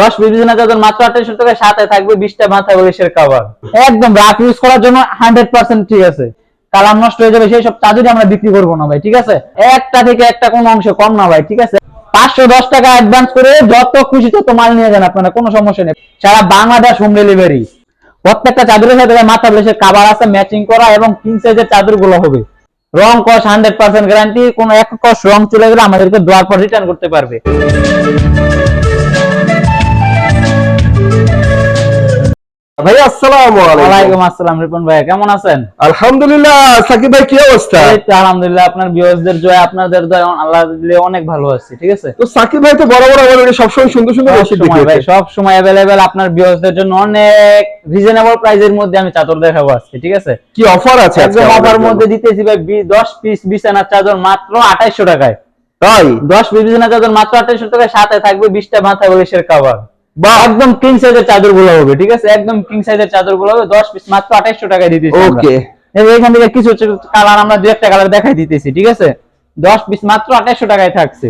দশ মাত্র সাথে থাকবে, বিশটা মাথা কাভার একদম রাফ ইউজ করার জন্য হান্ড্রেড পার্সেন্ট ঠিক আছে। কালার নষ্ট হয়ে যাবে, সেই সব আমরা বিক্রি করব না ভাই, ঠিক আছে? একটা থেকে একটা কোনো অংশ কম না ভাই, ঠিক আছে? পাঁচশো দশ টাকা অ্যাডভান্স করে যত খুশি তত মাল নিয়ে যান আপনারা, কোনো সমস্যা নেই। সারা বাংলাদেশ হোম ডেলিভারি প্রত্যেকটা চাদরের সাথে মাথা বালিশের কাবার আছে ম্যাচিং করা এবং কিং সাইজের চাদরগুলো হবে। রং কস হান্ড্রেড পার্সেন্ট গ্যারান্টি কোনো এক কস রং চলে গেলে আমাদেরকে দোয়ার পর রিটার্ন করতে পারবে। ভাই আসসালামু আলাইকুম। ওয়ালাইকুম আসসালাম রিপন ভাই কেমন আছেন? আলহামদুলিল্লাহ সাকিব ভাই কি অবস্থা? এই তো আলহামদুলিল্লাহ আপনার ভিউয়ার্সদের জয় আপনাদের আল্লাহ দিলে অনেক ভালো আছি ঠিক আছে? তো সাকিব ভাই তো বড় বড় আমাদের সবসময় সুন্দর সুন্দর সব বেডশিট ভাই সব সময় অ্যাভেলেবেল আপনার ভিউয়ার্সদের জন্য অনেক রিজনেবল প্রাইসের মধ্যে আমি চাদর দেখাবো আজকে ঠিক আছে? কি অফার আছে আজকে অফার মধ্যে দিতেছি ভাই বি- দশ পিস বিছানার চাদর মাত্র আঠাইশশো টাকায়। তাই? দশ পিস বিছানার চাদর মাত্র আঠাইশশো টাকায় সাথে থাকবে বিশটা মাথা বালিশের কাভার বা একদম কিং সাইজের চাদরগুলো হবে ঠিক আছে? একদম কিং সাইজের চাদরগুলো হবে দশ পিস মাত্র টাকায় দিতেছি ওকে এখান থেকে কিছু কালার আমরা একটা কালার দেখাই দিতেছি ঠিক আছে? দশ পিস মাত্র টাকায় থাকছে।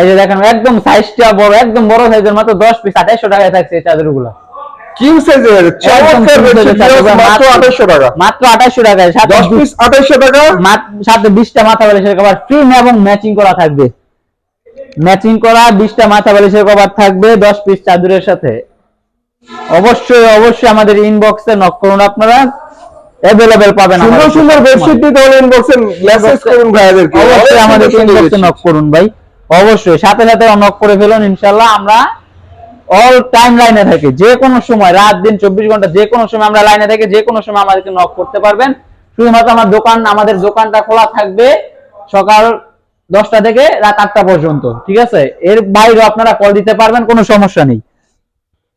এই যে দেখেন একদম সাইজটা বড় একদম বড় সাইজের মাত্র দশ পিস আঠাইশশো টাকায় থাকছে এই চাদরগুলো কিং সাইজের মাত্র 2800 টাকা। মাত্র টাকায় 10 পিস 2800 টাকা? সাথে বিশটা মাথা বালিশের কভার ফ্রিম এবং ম্যাচিং করা থাকবে। ম্যাচিং করা বিশটা মাথা বালিশের কভার থাকবে দশ পিস চাদরের সাথে। অবশ্যই অবশ্যই আমাদের ইনবক্সে নক করুন আপনারা। অ্যাভেলেবেল পাবেন সুন্দর সুন্দর। বেডশিট দিতে হলে ইনবক্সে মেসেজ করুন ভাইয়াদেরকে। অবশ্যই আমাদের ইনবক্সে নক করুন ভাই। অবশ্যই সাথে সাথে নক করে ফেলুন ইনশাআল্লাহ আমরা অল টাইম লাইনে থাকি। যে কোনো সময় রাত দিন চব্বিশ ঘণ্টা যে কোনো সময় আমরা লাইনে থাকি যে কোনো সময় আমাদেরকে নক করতে পারবেন। শুধুমাত্র আমার দোকান আমাদের দোকানটা খোলা থাকবে সকাল দশটা থেকে রাত আটটা পর্যন্ত ঠিক আছে? এর বাইরে আপনারা কল দিতে পারবেন কোনো সমস্যা নেই।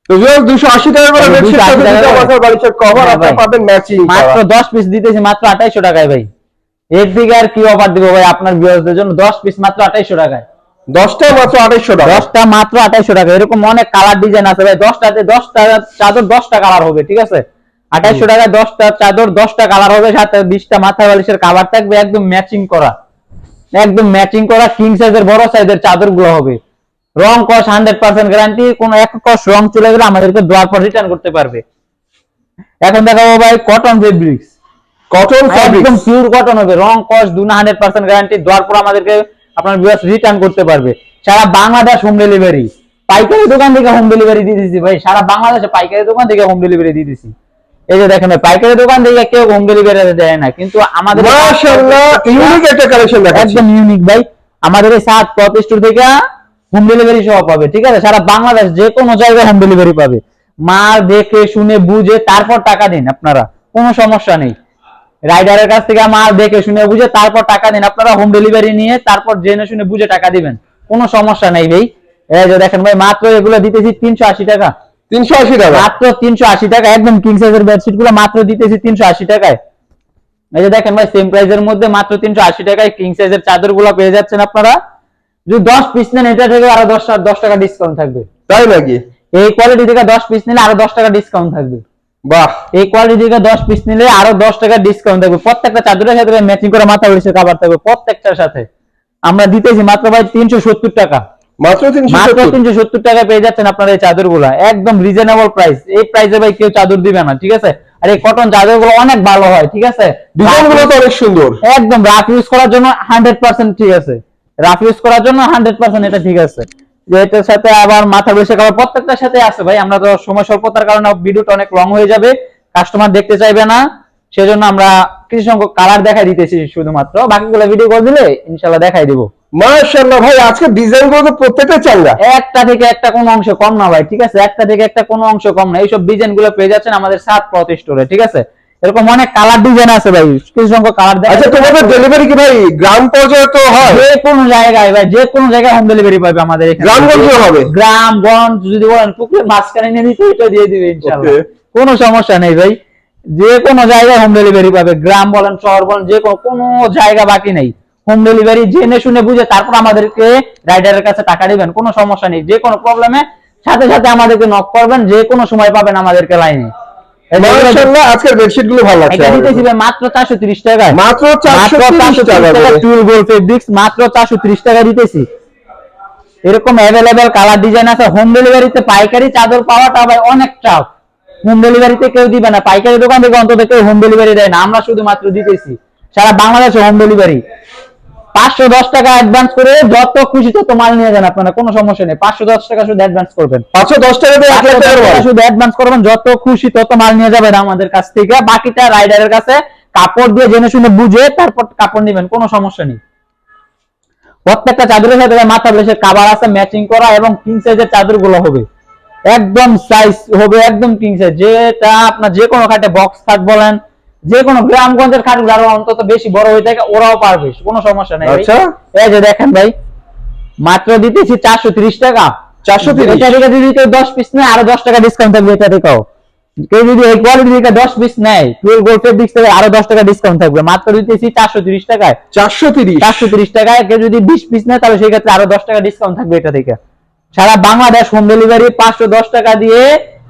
তো ভিউয়ার্স 280 টাকা করে হ্যাঁ, বেডশিট 280 সাথে টাকা দুটো করে। মাথার বালিশের কভার আপনারা ভাই। পাবেন ম্যাচিং মাত্র দশ পিস দিতেছি মাত্র আঠাইশো টাকায় ভাই। এর দিকে আর কি অফার দিব ভাই আপনার ভিউয়ার্সদের জন্য? দশ পিস মাত্র আঠাইশো টাকায়। 10টা মাত্র 2800 টাকা। দশটা মাত্র আঠাইশো টাকা। এরকম অনেক কালার ডিজাইন আছে ভাই। দশটাতে দশটা চাদর দশটা কালার হবে ঠিক আছে? আঠাইশো টাকায় দশটা চাদর দশটা কালার হবে সাথে বিশটা মাথা বালিশের কাভার থাকবে একদম ম্যাচিং করা। একদম ম্যাচিং করা কিং সাইজের বড় সাইজের চাদরগুলো হবে। রং কস হান্ড্রেড পার্সেন্ট গ্যারান্টি কোন এক কস রং চলে গেলে আমাদেরকে দোয়ার পর রিটার্ন করতে পারবে। এখন দেখাবো ভাই কটন ফেব্রিক্স কটন একদম পিওর কটন হবে। রং কস দুনা হান্ড্রেড পার্সেন্ট গ্যারান্টি দেওয়ার পর আমাদেরকে আপনার ভিউয়ার্স রিটার্ন করতে পারবে। সারা বাংলাদেশ হোম ডেলিভারি পাইকারি দোকান থেকে হোম ডেলিভারি দিয়ে দিচ্ছি ভাই। সারা বাংলাদেশে পাইকারি দোকান থেকে হোম ডেলিভারি দিয়ে দিচ্ছি এই যে দেখেন পাইকারি দোকান থেকে কেউ হোম ডেলিভারি দেয় না কিন্তু আমাদের মাশাআল্লাহ ইউনিক একটা কালেকশন দেখাচ্ছি। একদম ইউনিক ভাই। আমাদের এই সাত পথ স্টোর থেকে হোম ডেলিভারি সহ পাবে ঠিক আছে? সারা বাংলাদেশ যে কোনো জায়গায় হোম ডেলিভারি পাবে। মাল দেখে শুনে বুঝে তারপর টাকা দিন আপনারা কোনো সমস্যা নেই। রাইডারের কাছ থেকে মাল দেখে শুনে বুঝে তারপর টাকা দিন। আপনারা হোম ডেলিভারি নিয়ে তারপর জেনে শুনে বুঝে টাকা দিবেন কোনো সমস্যা নেই ভাই। এই যে দেখেন ভাই মাত্র এগুলো দিতেছি তিনশো আশি টাকা। 380 টাকা। মাত্র তিনশো আশি টাকা একদম কিং সাইজের বেডশিটগুলো মাত্র দিতেছি তিনশো আশি টাকায়। এই যে দেখেন ভাই সেম প্রাইসের মধ্যে মাত্র তিনশো আশি টাকায় কিং সাইজের চাদরগুলো পেয়ে যাচ্ছেন আপনারা। যদি দশ পিস নেন এটা থেকে আরও দশ দশ টাকা ডিসকাউন্ট থাকবে। তাই নাকি? এই কোয়ালিটি থেকে দশ পিস নিলে আরও দশ টাকা ডিসকাউন্ট থাকবে। বাহ। এই কোয়ালিটি থেকে দশ পিস নিলে আরও দশ টাকা ডিসকাউন্ট থাকবে। প্রত্যেকটা চাদরের সাথে ম্যাচিং করে মাথা বলিশের কাবার থাকবে প্রত্যেকটার সাথে। আমরা দিতেছি মাত্র ভাই তিনশো সত্তর টাকা। মাত্র মাত্র 370 তিনশো টাকা পেয়ে যাচ্ছেন আপনার এই চাদরগুলা একদম রিজনেবল প্রাইস এই প্রাইসে ভাই কেউ চাদর দিবে না ঠিক আছে? আর এই কটন চাদরগুলো অনেক ভালো হয় ঠিক আছে? ডিজাইনগুলো তো অনেক সুন্দর। একদম রাফ ইউজ করার জন্য হান্ড্রেড পার্সেন্ট ঠিক আছে। রাফ ইউজ করার জন্য হান্ড্রেড পার্সেন্ট এটা ঠিক আছে। যে এটার সাথে আবার মাথা বসে খাবার প্রত্যেকটার সাথে আছে ভাই। আমরা তো সময় স্বল্পতার কারণে ভিডিওটা অনেক লং হয়ে যাবে। কাস্টমার দেখতে চাইবে না। সেজন্য আমরা কিছু সংখ্যক কালার দেখাই দিতেছি শুধুমাত্র। বাকিগুলো ভিডিও করে দিলে ইনশাল্লাহ দেখাই দিব। মাশাআল্লাহ ভাই আজকে ডিজাইনগুলো তো প্রত্যেকটা চাঙ্গা। একটা থেকে একটা কোনো অংশ কম না ভাই ঠিক আছে? একটা থেকে একটা কোনো অংশ কম না। এইসব ডিজাইনগুলো পেয়ে যাচ্ছেন আমাদের সাত পথ স্টোরে ঠিক আছে? এরকম অনেক কালার ডিজাইন আছে ভাই কিছু সংখ্যক কালার আচ্ছা তোমাদের ডেলিভারি কি ভাই গ্রাম পর্যায়ে তো হয়? যে কোনো জায়গায় ভাই যে কোনো জায়গায় হোম ডেলিভারি পাবে আমাদের এখানে। গ্রামগঞ্জে হবে? গ্রাম গঞ্জ যদি বলেন পুকুরের মাঝখানে নিয়ে দিতে এটা দিয়ে দিবে ইনশাআল্লাহ। কোনো সমস্যা নেই ভাই। যে কোনো জায়গায় হোম ডেলিভারি পাবে গ্রাম বলেন শহর বলেন যে কোনো কোনো জায়গা বাকি নেই। হোম ডেলিভারি জেনে শুনে বুঝে তারপর আমাদেরকে রাইডারের কাছে টাকা দিবেন কোনো সমস্যা নেই যে কোনো প্রবলেমে সাথে সাথে আমাদেরকে নক করবেন যে কোনো সময় পাবেন আমাদেরকে লাইনে আজকের বেডশিটগুলো ভালো লাগছে মাত্র চারশো তিরিশ টাকায়। মাত্র মাত্র 430 টাকা টাকা টুল গোল ফেব্রিক্স মাত্র চারশো ত্রিশ টাকা দিতেছি। এরকম অ্যাভেলেবেল কালার ডিজাইন আছে হোম ডেলিভারিতে পাইকারি চাদর পাওয়াটা ভাই অনেক টাফ হোম ডেলিভারিতে কেউ দিবে না পাইকারি দোকান থেকে অন্তত কেউ হোম ডেলিভারি দেয় না আমরা শুধুমাত্র দিতেছি। সারা বাংলাদেশে হোম ডেলিভারি পাঁচশো দশ টাকা অ্যাডভান্স করে যত খুশি তত মাল নিয়ে যান আপনারা কোনো সমস্যা নেই। পাঁচশো দশ টাকা শুধু অ্যাডভান্স করবেন। পাঁচশো দশ টাকা। শুধু অ্যাডভান্স করবেন যত খুশি তত মাল নিয়ে যাবেন আমাদের কাছ থেকে। বাকিটা রাইডারের কাছে কাপড় দিয়ে জেনে শুনে বুঝে তারপর কাপড় নেবেন কোনো সমস্যা নেই। প্রত্যেকটা চাদরের সাথে মাথা ব্লেসের কাবার আছে ম্যাচিং করা এবং কিং সাইজের চাদরগুলো হবে। একদম সাইজ হবে একদম কিং সাইজ যেটা আপনার যে কোনো খাটে বক্স খাট বলেন যে কোনো গ্রামগঞ্জের খাটগুলো আরও অন্তত বেশি বড় হয়ে থাকে ওরাও পারবে কোনো সমস্যা নেই আচ্ছা। এই যে দেখেন ভাই মাত্র দিতেছি চারশো ত্রিশ টাকা। 430 এটা থেকে যদি কেউ দশ পিস নেয় আরও দশ টাকা ডিসকাউন্ট থাকবে এটা থেকেও কেউ যদি এই কোয়ালিটি থেকে দশ পিস নেয় টুয়েলভ গোল্ডের দিক থেকে আরও দশ টাকা ডিসকাউন্ট থাকবে। মাত্র দিতেছি চারশো তিরিশ টাকায়। চারশো তিরিশ। চারশো তিরিশ টাকায় কেউ যদি বিশ পিস নেয় তাহলে সেই ক্ষেত্রে আরও দশ টাকা ডিসকাউন্ট থাকবে এটা থেকে। সারা বাংলাদেশ হোম ডেলিভারি পাঁচশো দশ টাকা দিয়ে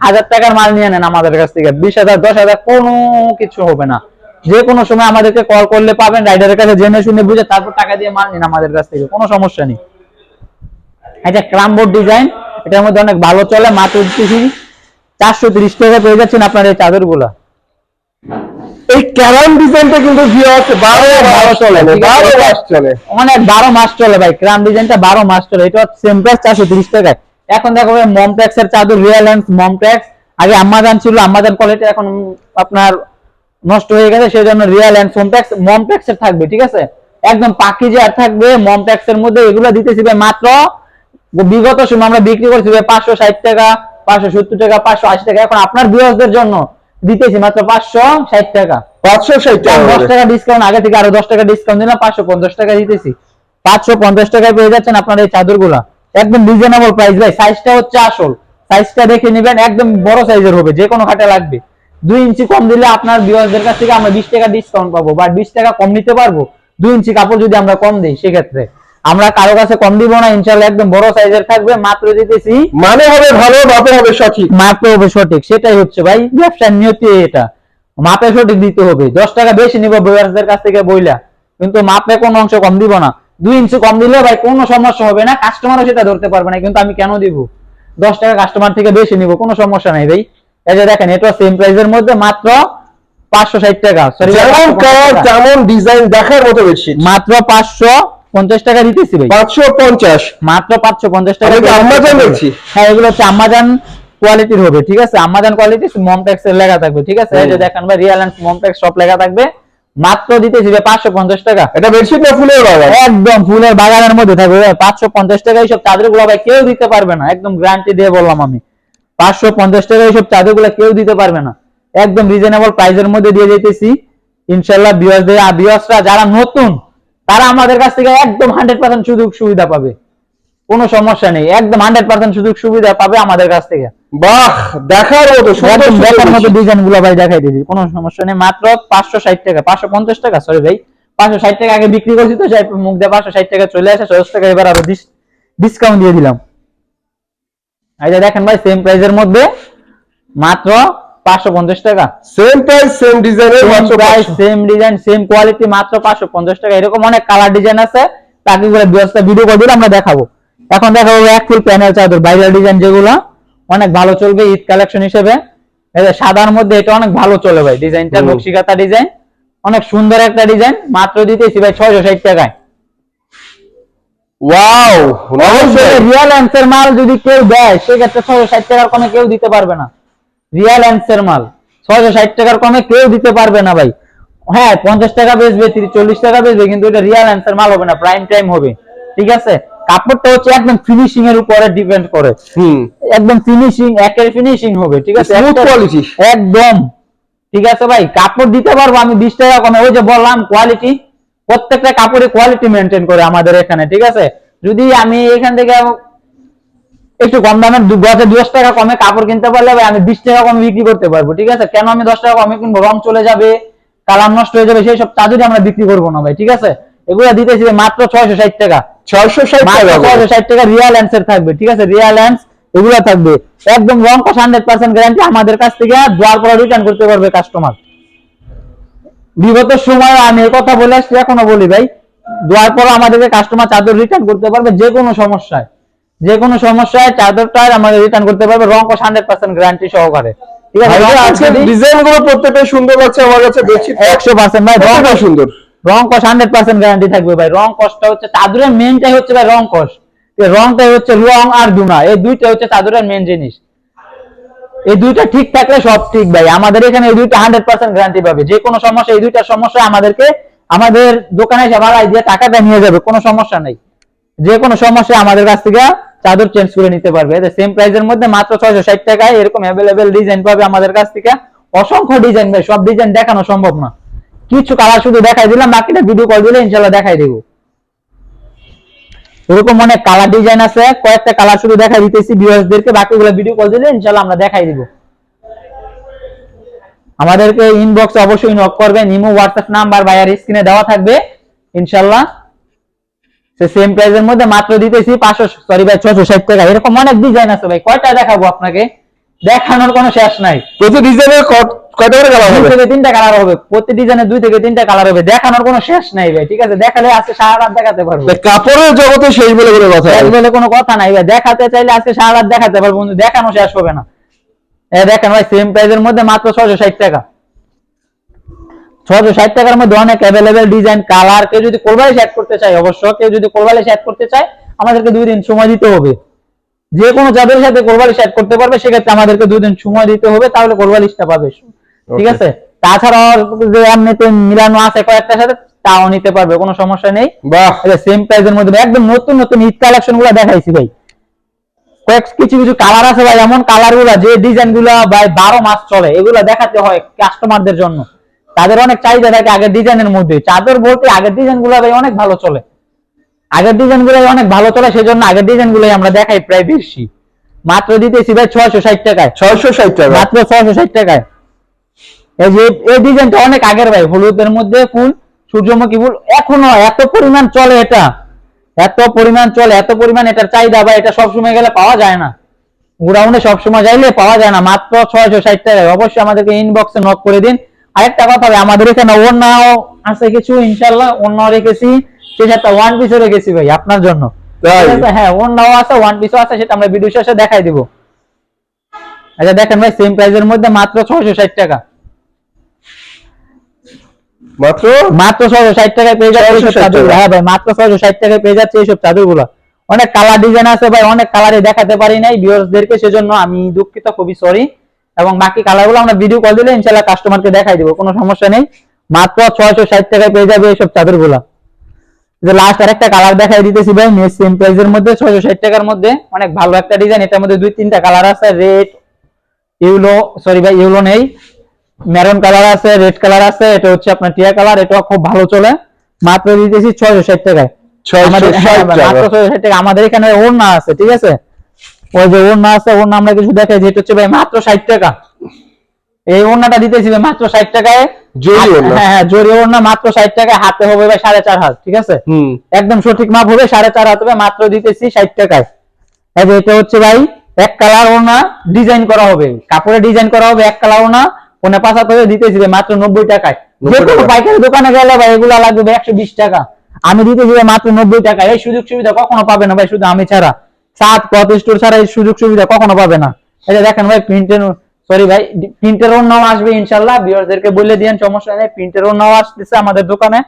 হাজার টাকার মাল নিয়ে নেন আমাদের কাছ থেকে। বিশ হাজার দশ হাজার কোনো কিছু হবে না। যে কোনো সময় আমাদেরকে কল করলে পাবেন রাইডারের কাছে জেনে শুনে বুঝে তারপর টাকা দিয়ে মাল নিন আমাদের কাছ থেকে। কোনো সমস্যা নেই। এটা ক্রামবোর্ড ডিজাইন এটার মধ্যে অনেক ভালো চলে মাত্র চারশো তিরিশ টাকা পেয়ে যাচ্ছেন আপনার এই চাদরগুলা এই ক্যারাম ডিজাইনটা কিন্তু বারো বারো মাস চলে। অনেক বারো মাস চলে ভাই ক্রাম ডিজাইনটা বারো মাস চলে এটা সেম প্রাইস চারশো তিরিশ টাকায়। এখন দেখো মমপ্যাক্স এর চাদর রিয়েল মমপ্যাক্স আগে আমাজন ছিল আমাজন কোয়ালিটি এখন আপনার নষ্ট হয়ে গেছে সেই জন্য রিয়েল মমপ্যাক্স মমপ্যাক্স এর থাকবে ঠিক আছে? একদম পাখি যে আর থাকবে মমপ্যাক্স এর মধ্যে এগুলো দিতেছি মাত্র। বিগত সময় আমরা বিক্রি করছি পাঁচশো ষাট টাকা পাঁচশো সত্তর টাকা পাঁচশো আশি টাকা। এখন আপনার বিয়সদের জন্য দিতেছি মাত্র পাঁচশো ষাট টাকা। পাঁচশো ষাট টাকা দশ। টাকা ডিসকাউন্ট আগে থেকে আরও দশ টাকা ডিসকাউন্ট দিলাম পাঁচশো পঞ্চাশ টাকা দিতেছি। পাঁচশো পঞ্চাশ টাকায় পেয়ে যাচ্ছেন আপনার এই চাদরগুলা একদম রিজনেবল প্রাইস ভাই। সাইজটা হচ্ছে আসল। সাইজটা দেখে নেবেন একদম বড় সাইজের হবে যে কোনো খাটে লাগবে। দুই ইঞ্চি কম দিলে আপনার বিওয়ারদের কাছ থেকে আমরা বিশ টাকা ডিসকাউন্ট পাবো বা বিশ টাকা কম নিতে পারব। দুই ইঞ্চি কাপড় যদি আমরা কম দিই সেক্ষেত্রে। আমরা কারও কাছে কম দিব না ইনশাল্লাহ একদম বড় সাইজের থাকবে মাত্র দিতেছি। মানে হবে ভালো মাপে হবে সঠিক। মাপে হবে সঠিক সেটাই হচ্ছে ভাই ব্যবসার নিয়তি এটা। মাপে সঠিক দিতে হবে। দশ টাকা বেশি নিব বয়ারদের কাছ থেকে বইলা কিন্তু মাপে কোনো অংশ কম দিব না। দুই ইঞ্চি কম দিলে ভাই কোনো সমস্যা হবে না। কাস্টমারও সেটা ধরতে পারবে না কিন্তু আমি কেন দিব? দশ টাকা কাস্টমার থেকে বেশি নিব কোনো সমস্যা নাই ভাই। এই যে দেখেন এটা সেম প্রাইসের মধ্যে মাত্র পাঁচশো ষাট টাকা। সরি যেমন ডিজাইন দেখার মতো বেডশিট মাত্র পাঁচশো পঞ্চাশ টাকা দিতেছি ভাই। পাঁচশো পঞ্চাশ। মাত্র পাঁচশো পঞ্চাশ টাকা আমি তো আমাজন দেখছি। হ্যাঁ এগুলো হচ্ছে আমাজন কোয়ালিটির হবে ঠিক আছে? আমাজন কোয়ালিটি মমটেক্স এর লেখা থাকবে ঠিক আছে? এই যে দেখেন ভাই রিয়েল এন্ড মমটেক্স সব লেখা থাকবে। মাত্র দিতেছি পাঁচশো পঞ্চাশ টাকা। এটা বেডশিট না ফুলের বাগান? একদম ফুলের বাগানের মধ্যে থাকবে পাঁচশো পঞ্চাশ টাকা এইসব চাদরগুলো ভাই কেউ দিতে পারবে না একদম গ্যারান্টি দিয়ে বললাম আমি। পাঁচশো পঞ্চাশ টাকা এইসব চাদরগুলো কেউ দিতে পারবে না। একদম রিজনেবল প্রাইসের মধ্যে দিয়ে যেতেছি ইনশাল্লাহ বিয়াসদের বিয়াসরা যারা নতুন তারা আমাদের কাছ থেকে একদম হান্ড্রেড পার্সেন্ট সুযোগ সুবিধা পাবে। কোনো সমস্যা নেই একদম হান্ড্রেড পার্সেন্ট সুযোগ সুবিধা পাবে আমাদের কাছ থেকে। বাহ দেখার মতো একদম দেখার মতো ডিজাইনগুলো ভাই দেখাই দিয়েছি কোনো সমস্যা নেই মাত্র পাঁচশো ষাট টাকা পাঁচশো পঞ্চাশ টাকা সরি ভাই পাঁচশো ষাট টাকা আগে বিক্রি করছি তো মুখ দিয়ে পাঁচশো ষাট টাকা চলে আসে টাকা এবার আরও ডিসকাউন্ট দিয়ে দিলাম। এই যে দেখেন ভাই সেম প্রাইসের মধ্যে মাত্র পাঁচশো পঞ্চাশ টাকা। সেম প্রাইস সেম ডিজাইনের মাত্র price same design same quality মাত্র পাঁচশো পঞ্চাশ টাকা। এরকম অনেক কালার ডিজাইন আছে তাকে করে ব্যবস্থা ভিডিও করে দিলে আমরা দেখাবো। এখন দেখাবো এক ফুল প্যানেল চাদর বাইরের ডিজাইন যেগুলো। অনেক ভালো চলবে ঈদ কালেকশন হিসেবে। সাদার মধ্যে এটা অনেক ভালো চলে ভাই ডিজাইনটা। নকশিকাতা ডিজাইন। অনেক সুন্দর একটা ডিজাইন মাত্র দিতেছি ভাই ছয়শো ষাট টাকায়। ওয়াও রিয়াল অ্যান্সের মাল যদি কেউ দেয় সেক্ষেত্রে ছয়শো ষাট টাকার কমে কেউ দিতে পারবে না। রিয়াল অ্যান্সের মাল ছয়শো ষাট টাকার কমে কেউ দিতে পারবে না ভাই। হ্যাঁ পঞ্চাশ টাকা বেচবে তিরিশ চল্লিশ টাকা বেচবে কিন্তু এটা রিয়াল অ্যান্সের মাল হবে না প্রাইম টাইম হবে। ঠিক আছে? কাপড়টা হচ্ছে একদম ফিনিশিং এর উপরে ডিপেন্ড করে। হুম। একদম ফিনিশিং একের ফিনিশিং হবে ঠিক আছে? একটা- quality। একদম ঠিক আছে ভাই? কাপড় দিতে পারব আমি বিশ টাকা কমে। ওই যে বললাম কোয়ালিটি প্রত্যেকটা কাপড়ে কোয়ালিটি মেনটেন করে আমাদের এখানে ঠিক আছে? যদি আমি এখান থেকে একটু কম দামের গজে দশ টাকা কমে কাপড় কিনতে পারলে ভাই আমি বিশ টাকা কমে বিক্রি করতে পারব ঠিক আছে? কেন আমি দশ টাকা কমে কিনবো? রং চলে যাবে কালার নষ্ট হয়ে যাবে সেই সব চাদরই আমরা বিক্রি করব না ভাই ঠিক আছে? এগুলো দিতেছি মাত্র ছয়শো ষাট টাকা। ছয়শো ষাট টাকা করে। 660 টাকা রিয়াল অ্যান্সার থাকবে ঠিক আছে? রিয়াল অ্যান্স এগুলো থাকবে। একদম রং কস হান্ড্রেড পার্সেন্ট গ্যারান্টি আমাদের কাছ থেকে দেওয়ার পর রিটার্ন করতে পারবে কাস্টমার বিগত সময় আমি কথা বলে আসছি এখনও বলি ভাই দেওয়ার পর আমাদেরকে কাস্টমার চাদর রিটার্ন করতে পারবে যে কোনো সমস্যায়। যে কোনো সমস্যায় চাদরটার আমাদের রিটার্ন করতে পারবে রং কস হান্ড্রেড পার্সেন্ট গ্যারান্টি সহকারে। ঠিক আছে ডিজাইনগুলো প্রত্যেকটাই সুন্দর লাগছে আমার কাছে বেডশিট একশো পার্সেন্ট ভাই রং প্রত্যেকটা সুন্দর। রং কস হান্ড্রেড পার্সেন্ট গ্যারান্টি থাকবে ভাই। রং কসটা হচ্ছে চাদরের মেনটাই হচ্ছে ভাই রং কস রংটাই হচ্ছে রং আর দুনা, এই দুইটা হচ্ছে চাদরের মেন জিনিস। এই দুইটা ঠিক থাকলে সব ঠিক ভাই, আমাদের এখানে এই দুইটা হান্ড্রেড পার্সেন্ট গ্যারান্টি পাবে। যে কোনো সমস্যা, এই দুইটা সমস্যা আমাদেরকে, আমাদের দোকানে এসে বাড়াই দিয়ে টাকাটা নিয়ে যাবে, কোনো সমস্যা নেই। যে কোনো সমস্যা আমাদের কাছ থেকে চাদর চেঞ্জ করে নিতে পারবে। সেম প্রাইসের মধ্যে মাত্র ছয়শো ষাট টাকায় এরকম অ্যাভেলেবেল ডিজাইন পাবে আমাদের কাছ থেকে। অসংখ্য ডিজাইন ভাই, সব ডিজাইন দেখানো সম্ভব না। কিছু কালার শুধু দেখাই দিলাম, বাকিটা ভিডিও কল দিলে ইনশাল্লাহ দেখাই দেবো। এরকম অনেক কালার ডিজাইন আছে, কয়েকটা কালার শুধু দেখাই দিতেছি ভিউয়ার্সদেরকে বাকিগুলো ভিডিও কল দিলে ইনশাল্লাহ আমরা দেখাই দিব। আমাদেরকে ইনবক্সে অবশ্যই নক করবেন, ইমো হোয়াটসঅ্যাপ নাম্বার ভাইয়ার স্ক্রিনে দেওয়া থাকবে ইনশাআল্লাহ সে সেম প্রাইসের মধ্যে মাত্র দিতেছি পাঁচশো সরি ভাই ছশো ষাট টাকা। এরকম অনেক ডিজাইন আছে ভাই, কয়টা দেখাবো আপনাকে? দেখানোর কোনো শেষ নাই। প্রতি ডিজাইনের কয়টা করে কালার হবে? থেকে তিনটা কালার হবে। প্রতি ডিজাইনে দুই থেকে তিনটা কালার হবে। দেখানোর কোনো শেষ নাই ভাই ঠিক আছে? দেখালে আজকে সারা রাত দেখাতে পারব। কাপড়ের জগতে সেই বলে কোনো কথা শেষ বলে কোনো কথা নাই ভাই। দেখাতে চাইলে আজকে সারা রাত দেখাতে পারব দেখানো শেষ হবে না। এ দেখেন ভাই সেম প্রাইসের মধ্যে মাত্র ছশো ষাট টাকা। ছশো ষাট টাকার মধ্যে অনেক অ্যাভেলেবেল ডিজাইন কালার কেউ যদি কোরবালি সেট করতে চায় অবশ্য কেউ যদি কোরবালি সেট করতে চায় আমাদেরকে দুই দিন সময় দিতে হবে। যে কোনো চাঁদের সাথে কোরবালি সেট করতে পারবে সেক্ষেত্রে আমাদেরকে দুই দিন সময় দিতে হবে। তাহলে কোরবালিশটা পাবে। ঠিক আছে? তাছাড়াও যে এমনিতে মিলানো আছে কয়েকটার সাথে তাও নিতে পারবে কোনো সমস্যা নেই। বাহ! সেম প্রাইসের মধ্যে একদম নতুন নতুন ঈদ কালেকশনগুলো দেখাইছি ভাই। কয়েক কিছু কিছু কালার আছে ভাই এমন কালারগুলা যে ডিজাইনগুলা ভাই বারো মাস চলে এগুলা দেখাতে হয় কাস্টমারদের জন্য। তাদের অনেক চাহিদা থাকে আগের ডিজাইনের মধ্যে। চাদর বলতে আগের ডিজাইনগুলা ভাই অনেক ভালো চলে। আগের ডিজাইনগুলো অনেক ভালো চলে সেই জন্য আগের ডিজাইন গুলোই আমরা দেখাই প্রায় বেশি মাত্র দিতেছি ভাই ছয়শো ষাট টাকায়। ছয়শো ষাট টাকা। মাত্র ছয়শো ষাট টাকায়। এই যে এই ডিজাইনটা অনেক আগের ভাই হলুদের মধ্যে ফুল সূর্যমুখী ফুল এখনও এত পরিমাণ চলে এটা। এত পরিমাণ চলে এত পরিমাণ এটার চাহিদা ভাই এটা সবসময় গেলে পাওয়া যায় না। গোডাউনে সবসময় যাইলে পাওয়া যায় না মাত্র ছয়শো ষাট টাকায় অবশ্যই আমাদেরকে ইনবক্সে নক করে দিন। আরেকটা কথা ভাই আমাদের এখানে ওনাও আছে কিছু ইনশাল্লাহ ওনাও রেখেছি। সেই সাথে ওয়ান পিসও রেখেছি ভাই আপনার জন্য? হ্যাঁ ওনাও আছে ওয়ান পিসও আছে সেটা আমরা ভিডিও শেষে দেখাই দিব। আচ্ছা দেখেন ভাই সেম প্রাইসের মধ্যে মাত্র ছয়শো ষাট টাকা। মাত্র? মাত্র ছয়শো ষাট টাকায় পেয়ে যাচ্ছে এইসব চাদর হ্যাঁ ভাই মাত্র ছয়শো ষাট টাকায় পেয়ে যাচ্ছে এইসব অনেক কালার ডিজাইন আছে ভাই অনেক কালারে দেখাতে পারি নাই ভিউয়ার্সদেরকে সেজন্য আমি দুঃখিত খুবই সরি এবং বাকি আমরা ভিডিও কল দিলে কাস্টমারকে দেখাই দিব কোনো সমস্যা নেই। মাত্র ছয়শো ষাট টাকায় পেয়ে যাবে এইসব চাদরগুলা যে লাস্ট আরেকটা কালার দেখাই দিতেছি ভাই নেক্সট সেম প্রাইসের মধ্যে ছয়শো ষাট টাকার মধ্যে। অনেক ভালো একটা ডিজাইন এটার মধ্যে দুই তিনটা কালার আছে রেড ইউলো সরি ভাই ইউলো নেই। মেরুন কালার আছে রেড কালার আছে এটা হচ্ছে আপনার টিয়া কালার এটাও খুব ভালো চলে। মাত্র দিতেছি ছয়শো ষাট টাকায়। আমাদের 660 হ্যাঁ, আমাদের এখানে ওড়না আছে ঠিক আছে? ওই যে ওড়না আছে ওড়না আমরা কিছু দেখাই যেটা হচ্ছে ভাই মাত্র ষাট টাকা। এই ওড়নাটা দিতেছি মাত্র ষাট টাকায়। হ্যাঁ হ্যাঁ জরি ওড়না মাত্র ষাট টাকায়। হাতে হবে ভাই সাড়ে চার হাত ঠিক আছে? একদম সঠিক মাপ হবে সাড়ে চার হাত হবে মাত্র দিতেছি ষাট টাকায়। এই যে এটা হচ্ছে ভাই এক কালার ওনা ডিজাইন করা হবে। কাপড়ে ডিজাইন করা হবে এক কালার ওনা হবে দিতেছি মাত্র নব্বই টাকায়। যে কোনো। পাইকারি দোকানে গেলে ভাই এগুলা লাগবে একশো বিশ টাকা। আমি দিতেছি মাত্র নব্বই টাকা। এই সুযোগ সুবিধা কখনো পাবে না ভাই শুধু আমি ছাড়া। সাত কত স্টোর ছাড়া এই সুযোগ সুবিধা কখনো পাবে না। যে দেখেন ভাই প্রিন্টের সরি ভাই প্রিন্টের নাও আসবে ইনশাল্লাহ ভিউয়ারদেরকে বলে দিয়েন সমস্যা নেই প্রিন্টের নাও আসতেছে আমাদের দোকানে।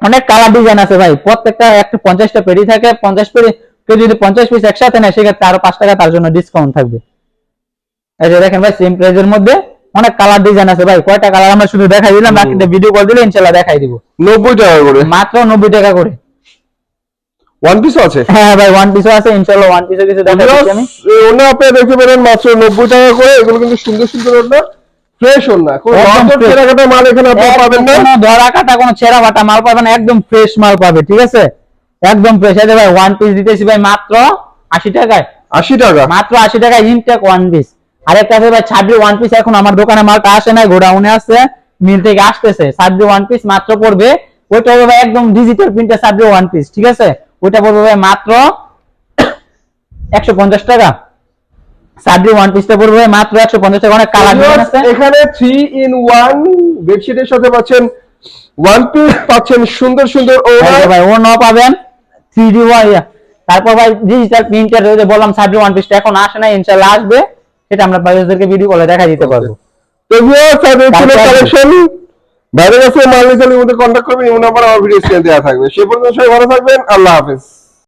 অনেক কালার ডিজাইন আছে ভাই প্রত্যেকটা একটা পঞ্চাশটা পেরি থাকে পঞ্চাশ পেরি কেউ যদি পঞ্চাশ পিস একসাথে নেয় সেক্ষেত্রে আরও পাঁচ টাকা তার জন্য ডিসকাউন্ট থাকবে। এই যে দেখেন ভাই সেম প্রাইজের মধ্যে অনেক কালার ডিজাইন আছে ভাই কয়টা কালার আমরা শুধু দেখাই দিলাম বাকিটা ভিডিও কল দিলে ইনশাল্লাহ দেখাই দিব। নব্বই টাকা করে। মাত্র নব্বই টাকা করে। ওয়ান পিসও আছে? হ্যাঁ ভাই ওয়ান পিসও আছে ইনশাল্লাহ ওয়ান পিসও কিছু দেখা দিচ্ছি আমি। ওনা আপনারা দেখতে পারেন মাত্র নব্বই টাকা করে এগুলো কিন্তু সুন্দর সুন্দর ওনা। ফ্রেশ ওনা কোনো নজর fresh। মাল এখানে আপনারা পাবেন না। কোনো ধরা কাটা কোনো ছেঁড়া বাটা মাল পাবেন না, একদম ফ্রেশ মাল পাবে ঠিক আছে? একদম ফ্রেশ আছে ভাই ওয়ান পিস দিতেছি ভাই মাত্র আশি টাকায়। আশি টাকা। মাত্র আশি টাকায় ইনটেক ওয়ান পিস আরেকটা আছে ভাই ছাব্বিশ ওয়ান পিস এখন আমার দোকানে মালটা আসে নাই গোডাউনে আছে মিল থেকে আসতেছে। ছাব্বিশ ওয়ান পিস মাত্র পড়বে ওইটা হবে ভাই একদম ডিজিটাল প্রিন্টের ছাব্বিশ ওয়ান পিস ঠিক আছে? ওইটা পড়বে ভাই মাত্র একশো পঞ্চাশ টাকা। ছাব্বিশ ওয়ান পিসটা পড়বে মাত্র একশো পঞ্চাশ টাকা অনেক কালার আছে। এখানে থ্রি ইন ওয়ান বেডশিটের সাথে পাচ্ছেন ওয়ান পিস পাচ্ছেন সুন্দর সুন্দর ওনা ভাই ও ন পাবেন থ্রি ডি তারপর ভাই ডিজিটাল প্রিন্টার বললাম সাবি ওয়ান পিসটা এখন আসে না ইনশাআল্লাহ আসবে। সেটা আমরা ভাইদেরকে ভিডিও কলে দেখা দিতে পারব। তো কালেকশন বাইরের কাছে মালিক মধ্যে কন্ট্যাক্ট করবেন ইমো নাম্বার আমার ভিডিও স্ক্রিনে দেওয়া থাকবে। সে পর্যন্ত সবাই ভালো থাকবেন আল্লাহ হাফেজ।